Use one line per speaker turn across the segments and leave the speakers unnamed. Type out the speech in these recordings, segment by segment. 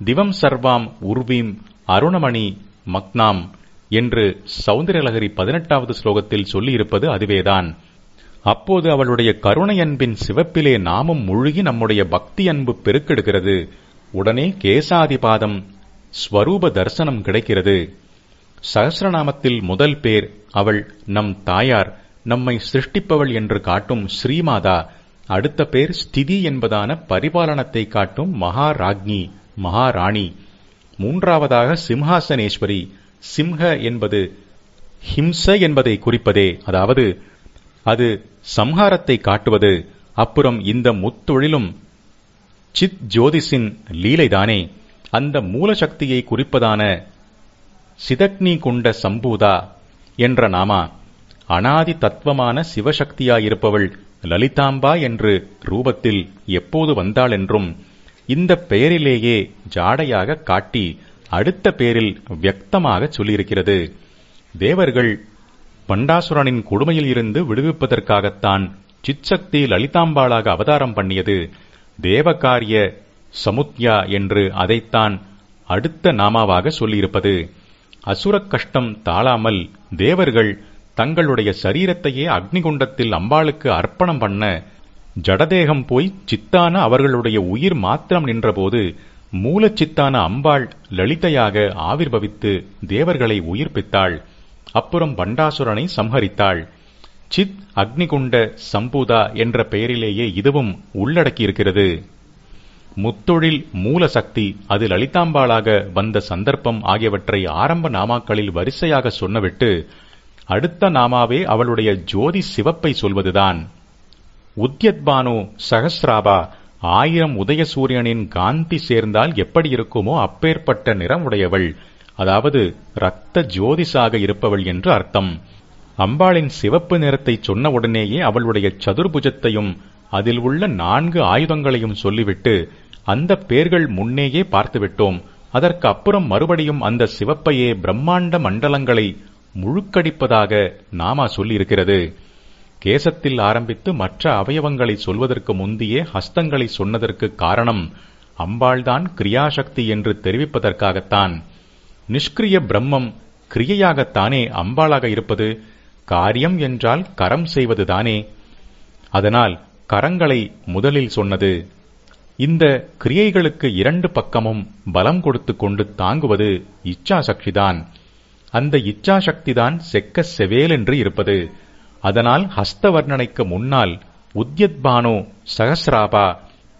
திவம் சர்வாம் உர்வீம் அருணமணி மக்னாம் என்று சௌந்தரலகரி பதினெட்டாவது ஸ்லோகத்தில் சொல்லியிருப்பது அதுவேதான். அப்போது அவளுடைய கருணை அன்பின் சிவப்பிலே நாமும் முழுகி நம்முடைய பக்தி அன்பு பெருக்கெடுக்கிறது. உடனே கேசாதிபாதம் ஸ்வரூப தரிசனம் கிடைக்கிறது. சகசிரநாமத்தில் முதல் பேர் அவள் நம் தாயார் நம்மை சிருஷ்டிப்பவள் என்று காட்டும் ஸ்ரீமாதா அடுத்த பேர் ஸ்திதி என்பதான பரிபாலனத்தை காட்டும் மகாராக்ஞி மகாராணி. மூன்றாவதாக சிம்ஹாசனேஸ்வரி. சிம்ஹ என்பது ஹிம்ச என்பதை குறிப்பதே. அதாவது அது சம்ஹாரத்தை காட்டுவது. அப்புறம் இந்த முத்தொழிலும் சித் ஜோதிஷின் லீலைதானே. அந்த மூலசக்தியை குறிப்பதான சிதக்னி குண்ட சம்பூதா என்ற நாமா அனாதி தத்துவமான சிவசக்தியாயிருப்பவள் லலிதாம்பா என்று ரூபத்தில் எப்போது வந்தாள் என்றும் இந்த பெயரிலேயே ஜாடையாக காட்டி அடுத்த பேரில் வியக்தமாக சொல்லியிருக்கிறது. தேவர்கள் பண்டாசுரனின் கொடுமையில் இருந்து விடுவிப்பதற்காகத்தான் சிச்சக்தி லலிதாம்பாளாக அவதாரம் பண்ணியது. தேவகாரிய சமுத்யா என்று அதைத்தான் அடுத்த நாமாவாக சொல்லியிருப்பது. அசுர கஷ்டம் தாழாமல் தேவர்கள் தங்களுடைய சரீரத்தையே அக்னிகுண்டத்தில் அம்பாளுக்கு அர்ப்பணம் பண்ண ஜடதேகம் போய் சித்தான அவர்களுடைய உயிர் மாத்திரம் நின்றபோது மூலச்சித்தான அம்பாள் லலிதையாக ஆவிர்வவித்து தேவர்களை உயிர்ப்பித்தாள் அப்புறம் பண்டாசுரனை சம்ஹரித்தாள். சித் அக்னிகுண்ட சம்பூதா என்ற பெயரிலேயே இதுவும் உள்ளடக்கியிருக்கிறது. முத்தொழில் மூலசக்தி அது லலிதாம்பாளாக வந்த சந்தர்ப்பம் ஆகியவற்றை ஆரம்ப நாமாக்களில் வரிசையாக சொன்னவிட்டு அடுத்த நாமாவே அவளுடைய ஜோதி சிவப்பை சொல்வதுதான். உத்யத்பானு சகஸ்ராபா ஆயிரம் உதயசூரியனின் காந்தி சேர்ந்தால் எப்படி இருக்குமோ அப்பேற்பட்ட நிறம் உடையவள் அதாவது இரத்த ஜோதிஷாக இருப்பவள் என்று அர்த்தம். அம்பாளின் சிவப்பு நிறத்தை சொன்ன உடனேயே அவளுடைய சதுர்புஜத்தையும் அதில் உள்ள நான்கு ஆயுதங்களையும் சொல்லிவிட்டு அந்த பேர்கள் முன்னேயே பார்த்துவிட்டோம். அதற்கு அப்புறம் மறுபடியும் அந்த சிவப்பையே பிரம்மாண்ட மண்டலங்களை முழுக்கடிப்பதாக நாமா சொல்லியிருக்கிறது. கேசத்தில் ஆரம்பித்து மற்ற அவயவங்களை சொல்வதற்கு முந்தியே ஹஸ்தங்களை சொன்னதற்கு காரணம் அம்பாள்தான் கிரியாசக்தி என்று தெரிவிப்பதற்காகத்தான். நிஷ்கிரிய பிரம்மம் கிரியையாகத்தானே அம்பாளாக இருப்பது காரியம் என்றால் கரம் செய்வதுதானே. அதனால் கரங்களை முதலில் சொன்னது. இந்த கிரியைகளுக்கு இரண்டு பக்கமும் பலம் கொடுத்து கொண்டு தாங்குவது இச்சாசக்திதான். அந்த இச்சாசக்திதான் செக்க செவேலென்று இருப்பது. அதனால் ஹஸ்த வர்ணனைக்கு முன்னால் உத்யத்பானோ சகசிராபா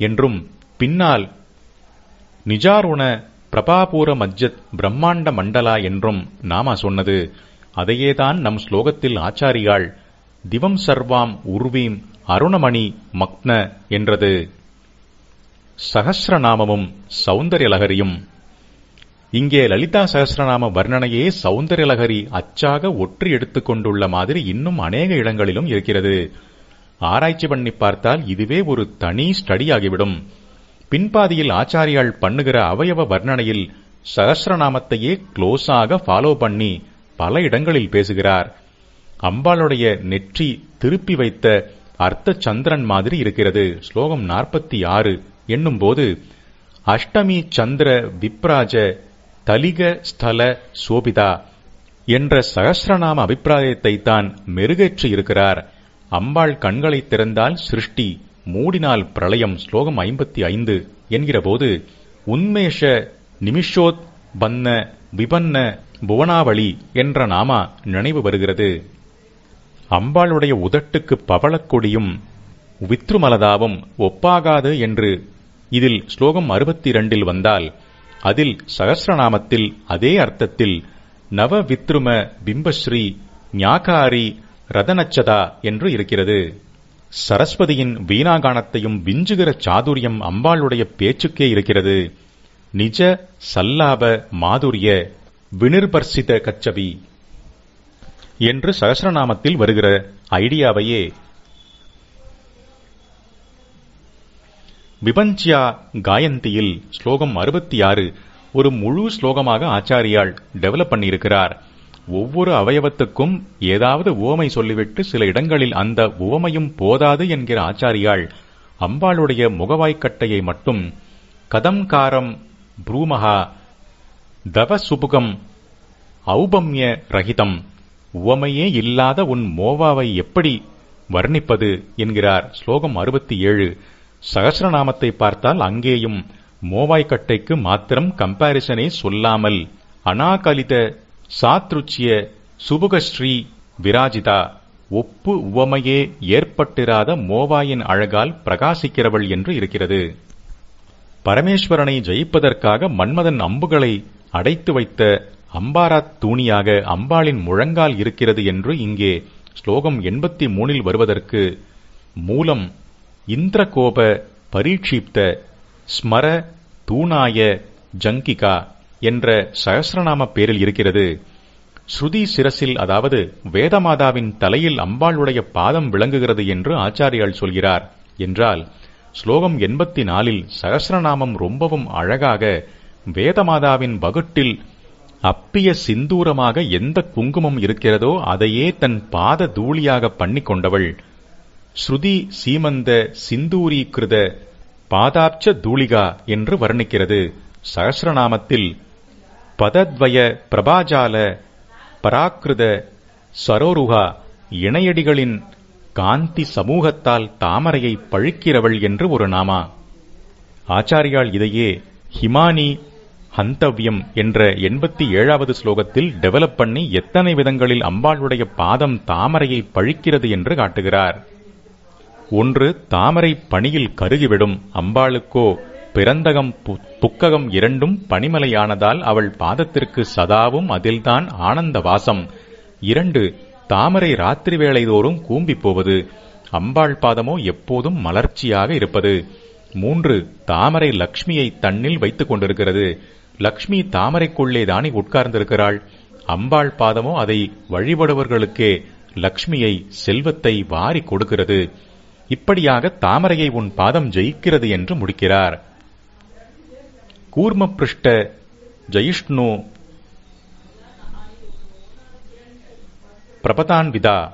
என்றும் பின்னால் நிஜாருண பிரபாபூர மஜ்ஜத் பிரம்மாண்ட மண்டலா என்றும் நாமா சொன்னது. அதையேதான் நம் ஸ்லோகத்தில் ஆச்சாரியாள் திவம் சர்வாம் உர்வீம் அருணமணி மக்ன என்றது. சகசிரநாமமும் சௌந்தர்யலகரியும் இங்கே லலிதா சகசிரநாம வர்ணனையே சௌந்தர்யலகரி அச்சாக ஒற்றி எடுத்துக்கொண்டுள்ள மாதிரி இன்னும் அநேக இடங்களிலும் இருக்கிறது. ஆராய்ச்சி பண்ணி பார்த்தால் இதுவே ஒரு தனி ஸ்டடி ஆகிவிடும். பின்பாதியில் ஆச்சாரியால் பண்ணுகிற அவயவ வர்ணனையில் சகசிரநாமத்தையே க்ளோஸாக ஃபாலோ பண்ணி பல இடங்களில் பேசுகிறார். அம்பாளுடைய நெற்றி திருப்பி வைத்த அர்த்த சந்திரன் மாதிரி இருக்கிறது. ஸ்லோகம் நாற்பத்தி ஆறு என்னும்போது அஷ்டமி சந்திர விப்ராஜ தலிக ஸ்தல சோபிதா என்ற சகசிரநாம அபிப்பிராயத்தை தான் மெருகேற்றி இருக்கிறார். அம்பாள் கண்களை திறந்தால் சிருஷ்டி மூடினால் பிரளயம் ஸ்லோகம் ஐம்பத்தி ஐந்து என்கிறபோது உன்மேஷ நிமிஷோத் பன்ன விபன்ன புவனாவளி என்ற நாமா நினைவு வருகிறது. அம்பாளுடைய உதட்டுக்கு பவளக்கொடியும் வித்ருமலதாவும் ஒப்பாகாது என்று இதில் ஸ்லோகம் அறுபத்தி இரண்டில் வந்தால் அதில் சகசிரநாமத்தில் அதே அர்த்தத்தில் நவ வித்ரும பிம்பஸ்ரீ ஞாகாரி ரதனச்சதா என்று இருக்கிறது. சரஸ்வதியின் வீணாகானத்தையும் விஞ்சுகிற சாதுரியம் அம்பாளுடைய பேச்சுக்கே இருக்கிறது. நிஜ சல்லாப மாதுரிய வினிர்பர்சித கச்சவி என்று சகசிரநாமத்தில் வருகிற ஐடியாவையே விபஞ்சியா காயந்தியில் ஸ்லோகம் அறுபத்தி ஆறு ஒரு முழு ஸ்லோகமாக ஆச்சாரியால் டெவலப் பண்ணியிருக்கிறார். ஒவ்வொரு அவயவத்துக்கும் ஏதாவது உவமை சொல்லிவிட்டு சில இடங்களில் அந்த உவமையும் போதாது என்கிற ஆச்சாரியால் அம்பாளுடைய முகவாய்க்கட்டையை மட்டும் கதம்காரம் ப்ரூமஹா தவசுபுகம் ஔபம்ய ரகிதம் உவமையே இல்லாத உன் மோவாவை எப்படி வர்ணிப்பது என்கிறார் ஸ்லோகம் அறுபத்தி ஏழு. சகசிரநாமத்தை பார்த்தால் அங்கேயும் மோவாய்க்கட்டைக்கு மாத்திரம் கம்பாரிசனே சொல்லாமல் அனாகலித சாத்ருச்சிய சுபுகஸ்ரீ விராஜிதா ஒப்பு உவமையே ஏற்பட்டிராத மோவாயின் அழகால் பிரகாசிக்கிறவள் என்று இருக்கிறது. பரமேஸ்வரனை ஜெயிப்பதற்காக மன்மதன் அம்புகளை அடைத்து வைத்த அம்பாராத் தூணியாக அம்பாளின் முழங்கால் இருக்கிறது என்று இங்கே ஸ்லோகம் எண்பத்தி மூணில் வருவதற்கு மூலம் இந்திரகோப பரீட்சிப்த ஸ்மர தூணாய ஜங்கிகா என்ற சகசிரநாம பேரில் இருக்கிறது. ஸ்ருதி சிரசில் அதாவது வேதமாதாவின் தலையில் அம்பாளுடைய பாதம் விளங்குகிறது என்று ஆச்சாரியால் சொல்கிறார். என்றால் ஸ்லோகம் எண்பத்தி நாலில் சகசிரநாமம் ரொம்பவும் அழகாக வேதமாதாவின் வகுட்டில் அப்பிய சிந்தூரமாக எந்த குங்குமம் இருக்கிறதோ அதையே தன் பாத தூளியாக பண்ணி கொண்டவள். ஸ்ருதி சீமந்த சிந்தூரீகிருத பாதாப்ச தூளிகா என்று வர்ணிக்கிறது. சகசிரநாமத்தில் பதத்வய பிரபாஜால பராக்கிருத சரோருகா இணையடிகளின் காந்தி சமூகத்தால் தாமரையை பழிக்கிறவள் என்று ஒரு நாமா. ஆச்சாரியால் இதையே ஹிமானி ஹந்தவ்யம் என்ற எண்பத்தி ஏழாவது ஸ்லோகத்தில் டெவலப் பண்ணி எத்தனை விதங்களில் அம்பாளுடைய பாதம் தாமரையை பழிக்கிறது என்று காட்டுகிறார். ஒன்று தாமரை பணியில் கருகிவிடும் அம்பாளுக்கோ பிறந்தகம் புக்ககம் இரண்டும் பனிமலையானதால் அவள் பாதத்திற்கு சதாவும் அதில்தான் ஆனந்த வாசம். இரண்டு தாமரை ராத்திரி வேளைதோறும் கூம்பி போவது. அம்பாள் பாதமோ எப்போதும் மலர்ச்சியாக இருப்பது. மூன்று தாமரை லக்ஷ்மியை தன்னில் வைத்துக் கொண்டிருக்கிறது. லக்ஷ்மி தாமரைக்குள்ளே தானே உட்கார்ந்திருக்கிறாள். அம்பாள் பாதமோ அதை வழிபடுவர்களுக்கே லக்ஷ்மியை செல்வத்தை வாரி கொடுக்கிறது. இப்படியாக தாமரையை உன் பாதம் ஜெயிக்கிறது என்று முடிக்கிறார். கூர்மபிருஷ்ட ஜயிஷ்ணு பிரபதான்விதா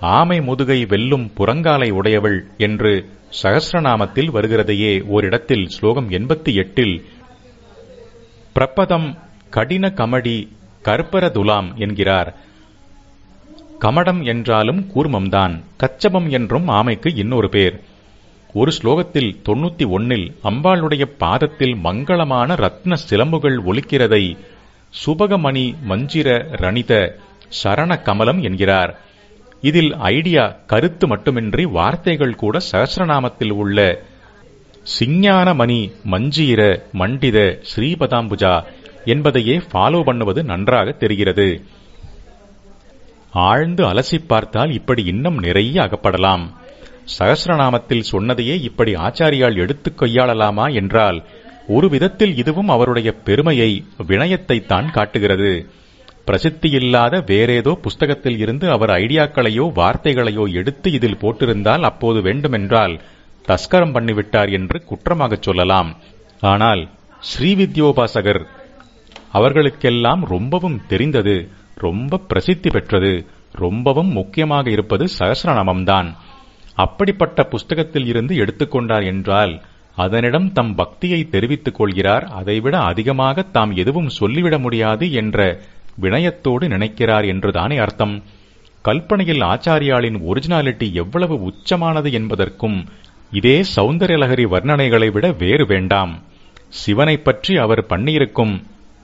ஆமை முதுகை வெல்லும் புறங்காலை உடையவள் என்று சகசிரநாமத்தில் வருகிறதையே ஓரிடத்தில் ஸ்லோகம் எண்பத்தி எட்டில் பிரபதம் கடின கமடி கற்பரதுலாம் என்கிறார். கமடம் என்றாலும் கூர்மம்தான் கச்சபம் என்றும் ஆமைக்கு இன்னொரு பேர். ஒரு ஸ்லோகத்தில் தொண்ணூத்தி ஒன்னில் அம்பாளுடைய பாதத்தில் மங்களமான ரத்ன சிலம்புகள் ஒலிக்கிறதை சுபகமணி மஞ்சிர ரணித சரண கமலம் என்கிறார். இதில் ஐடியா கருத்து மட்டுமின்றி வார்த்தைகள் கூட சகசிரநாமத்தில் உள்ள சிஞ்ஞானமணி மஞ்சீர மண்டித ஸ்ரீபதாம்புஜா என்பதையே ஃபாலோ பண்ணுவது நன்றாக தெரிகிறது. ஆழ்ந்து அலசி பார்த்தால் இப்படி இன்னும் நிறைய அகப்படலாம். சகசிரநாமத்தில் சொன்னதையே இப்படி ஆச்சாரியால் எடுத்துக் கையாளலாமா என்றால் ஒரு விதத்தில் இதுவும் அவருடைய பெருமையை வினயத்தை தான் காட்டுகிறது. பிரசித்தியில்லாத வேறேதோ புஸ்தகத்தில் இருந்து அவர் ஐடியாக்களையோ வார்த்தைகளையோ எடுத்து இதில் போட்டிருந்தால் அப்போது வேண்டுமென்றால் தஸ்கரம் பண்ணிவிட்டார் என்று குற்றமாகச் சொல்லலாம். ஆனால் ஸ்ரீவித்யோபாசகர் அவர்களுக்கெல்லாம் ரொம்பவும் தெரிந்தது. ரொம்ப பிரசித்தி பெற்றது. ரொம்பவும் முக்கியமாக இருப்பது சகசிரநாமம்தான். அப்படிப்பட்ட புஸ்தகத்தில் இருந்து எடுத்துக்கொண்டார் என்றால் அதனிடம் தம் பக்தியை தெரிவித்துக் கொள்கிறார். அதைவிட அதிகமாக தாம் எதுவும் சொல்லிவிட முடியாது என்ற வினயத்தோடு நினைக்கிறார் என்றுதானே அர்த்தம். கல்பனையில் ஆச்சாரியாளின் ஒரிஜினாலிட்டி எவ்வளவு உச்சமானது என்பதற்கும் இதே சௌந்தர்யலகரி வர்ணனைகளை விட வேறு வேண்டாம். சிவனை பற்றி அவர் பண்ணியிருக்கும்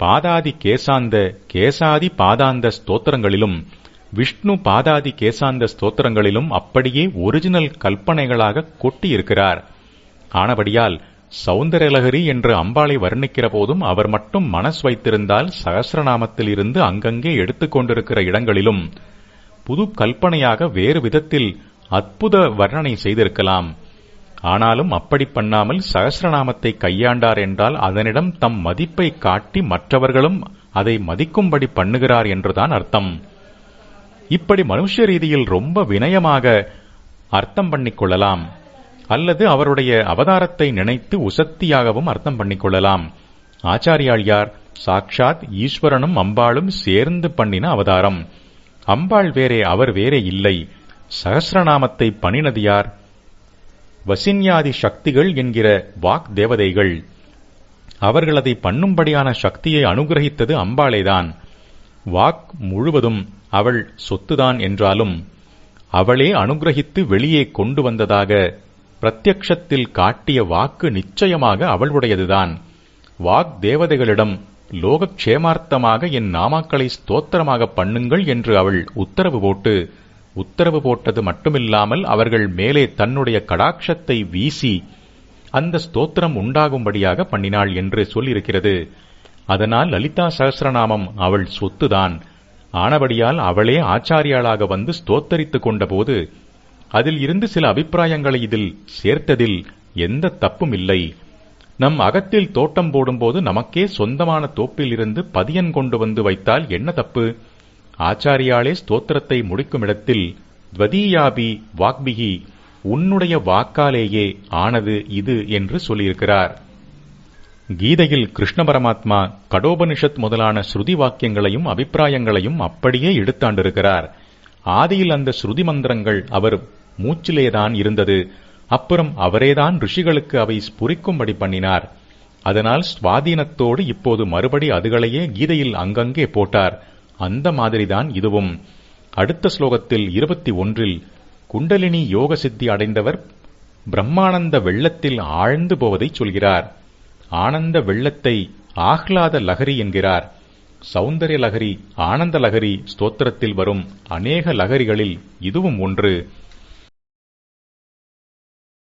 பாதாதி கேசாந்த கேசாதி பாதாந்த ஸ்தோத்திரங்களிலும் விஷ்ணு பாதாதி கேசாந்த ஸ்தோத்திரங்களிலும் அப்படியே ஒரிஜினல் கல்பனைகளாக கொட்டியிருக்கிறார். ஆனபடியால் சௌந்தரலகரி என்று அம்பாளை வர்ணிக்கிற போதும் அவர் மட்டும் மனஸ் வைத்திருந்தால் சகசிரநாமத்தில் இருந்து அங்கங்கே எடுத்துக்கொண்டிருக்கிற இடங்களிலும் புது கல்பனையாக வேறு விதத்தில் அற்புத வர்ணனை செய்திருக்கலாம். ஆனாலும் அப்படி பண்ணாமல் சகசிரநாமத்தை கையாண்டார் என்றால் அதனிடம் தம் மதிப்பை காட்டி மற்றவர்களும் அதை மதிக்கும்படி பண்ணுகிறார் என்றுதான் அர்த்தம். இப்படி மனுஷ ரீதியில் ரொம்ப வினயமாக அர்த்தம் பண்ணிக் கொள்ளலாம். அல்லது அவருடைய அவதாரத்தை நினைத்து உசக்தியாகவும் அர்த்தம் பண்ணிக் கொள்ளலாம். ஆச்சாரியாள் யார் சாக்ஷாத் ஈஸ்வரனும் அம்பாளும் சேர்ந்து பண்ணின அவதாரம். அம்பாள் வேறே அவர் வேறே இல்லை. சகசிரநாமத்தை பணினது யார் வசின்யாதி சக்திகள் என்கிற வாக் தேவதைகள் அவர்கள் அதை பண்ணும்படியான சக்தியை அனுகிரகித்தது அம்பாளேதான். வாக் முழுவதும் அவள் சொத்துதான் என்றாலும் அவளே அனுகிரகித்து வெளியே கொண்டு வந்ததாக பிரத்யக்ஷத்தில் காட்டிய வாக்கு நிச்சயமாக அவளுடையதுதான். வாக் தேவதைகளிடம் லோகக்ஷேமார்த்தமாக என் நாமாக்களை ஸ்தோத்திரமாக பண்ணுங்கள் என்று அவள் உத்தரவு போட்டு உத்தரவு போட்டது மட்டுமில்லாமல் அவர்கள் மேலே தன்னுடைய கடாட்சத்தை வீசி அந்த ஸ்தோத்திரம் உண்டாகும்படியாக பண்ணினாள் என்று சொல்லியிருக்கிறது. அதனால் லலிதா சகசிரநாமம் அவள் சொத்துதான். ஆனபடியால் அவளே ஆச்சாரியாளாக வந்து ஸ்தோத்தரித்துக் கொண்டபோது அதில் இருந்து சில அபிப்பிராயங்களை இதில் சேர்த்ததில் எந்த தப்பும் இல்லை. நம் அகத்தில் தோட்டம் போடும்போது நமக்கே சொந்தமான தோப்பில் இருந்து பதியன் கொண்டு வந்து வைத்தால் என்ன தப்பு? ஆச்சாரியாலே ஸ்தோத்திரத்தை முடிக்கும் இடத்தில் துவதீயாபி வாக்பிகி உன்னுடைய வாக்காலேயே ஆனது இது என்று சொல்லியிருக்கிறார். கீதையில் கிருஷ்ண பரமாத்மா கடோபனிஷத் முதலான ஸ்ருதி வாக்கியங்களையும் அபிப்பிராயங்களையும் அப்படியே எடுத்தாண்டிருக்கிறார். ஆதியில் அந்த ஸ்ருதி மந்திரங்கள் அவர் மூச்சிலேதான் இருந்தது. அப்புறம் அவரேதான் ரிஷிகளுக்கு அவை ஸ்புரிக்கும்படி பண்ணினார். அதனால் சுவாதீனத்தோடு இப்போது மறுபடி அதுகளையே கீதையில் அங்கங்கே போட்டார். அந்த மாதிரிதான் இதுவும். அடுத்த ஸ்லோகத்தில் இருபத்தி ஒன்றில் குண்டலினி யோக சித்தி அடைந்தவர் பிரம்மானந்த வெள்ளத்தில் ஆழ்ந்து போவதை சொல்கிறார். ஆனந்த வெள்ளத்தை ஆஹ்லாத லகரி என்கிறார். சௌந்தர்ய லகரி ஆனந்த லகரி ஸ்தோத்திரத்தில் வரும் அநேக லகரிகளில் இதுவும் ஒன்று.